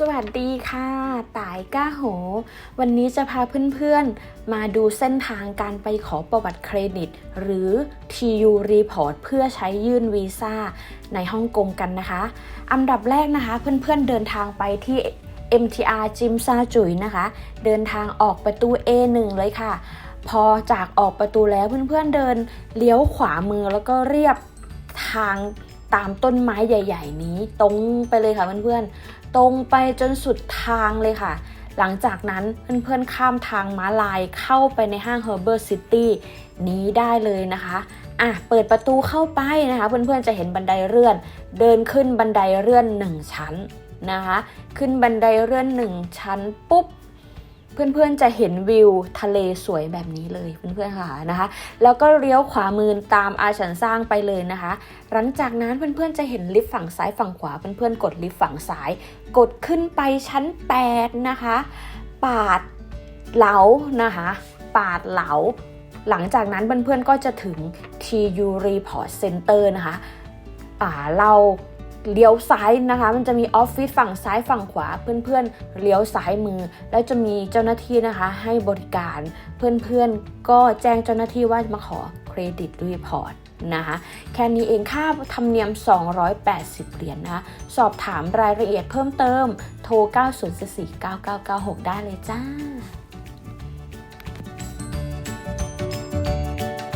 สวัสดีค่ะต่ายก้าโห วันนี้จะพาเพื่อนๆ มาดูเส้นทางการไปขอประวัติเครดิต หรือ TU Report เพื่อใช้ยื่นวีซ่าในฮ่องกงกันนะคะ อันดับแรกนะคะ เพื่อนๆ เดินทางไปที่ MTR จิมซาจุยนะคะ เดินทางออกประตู A1 เลยค่ะ พอจากออกประตูแล้วเพื่อนๆ เดินเลี้ยวขวามือแล้วก็เรียบทางตามต้นไม้ใหญ่ ๆ นี้ตรงไปเลยค่ะเพื่อนๆ ตรงไปจนสุดทางเลยค่ะ หลังจากนั้นเพื่อนๆข้ามทางม้าลายเข้าไปในห้าง Herbert City นี้ได้เลยนะคะอะเปิดประตูเข้าไปนะคะ เพื่อนๆจะเห็นบันไดเลื่อน เดินขึ้นบันไดเลื่อน 1 ชั้นนะคะ ขึ้นบันไดเลื่อน 1 ชั้นปุ๊บ เพื่อนๆจะเห็นวิวทะเลสวยแบบนี้เลยเพื่อนๆค่ะนะคะ แล้วก็เลี้ยวขวามือตามอาฉันสร้างไปเลยนะคะ หลังจากนั้นเพื่อนๆจะเห็นลิฟต์ฝั่งซ้ายฝั่งขวาเพื่อนๆกดลิฟต์ฝั่งซ้าย กดขึ้นไปชั้น 8 นะคะ ปาดเหลานะคะ ปาดเหลา หลังจากนั้นเพื่อนๆก็จะถึง TU Report Center นะคะเรา เลี้ยวซ้ายนะคะ มันจะมีออฟฟิศฝั่งซ้ายฝั่งขวา เพื่อนๆเลี้ยวซ้ายมือ แล้วจะมีเจ้าหน้าที่นะคะ ให้บริการ เพื่อนๆก็แจ้งเจ้าหน้าที่ว่ามาขอเครดิตรีพอร์ตนะคะแค่นี้เองค่าธรรมเนียม 280 เหรียญนะะสอบถามรายละเอียดเพิ่มเติม โทร 9 0 4 9 9 9 6 ได้เลยจ้า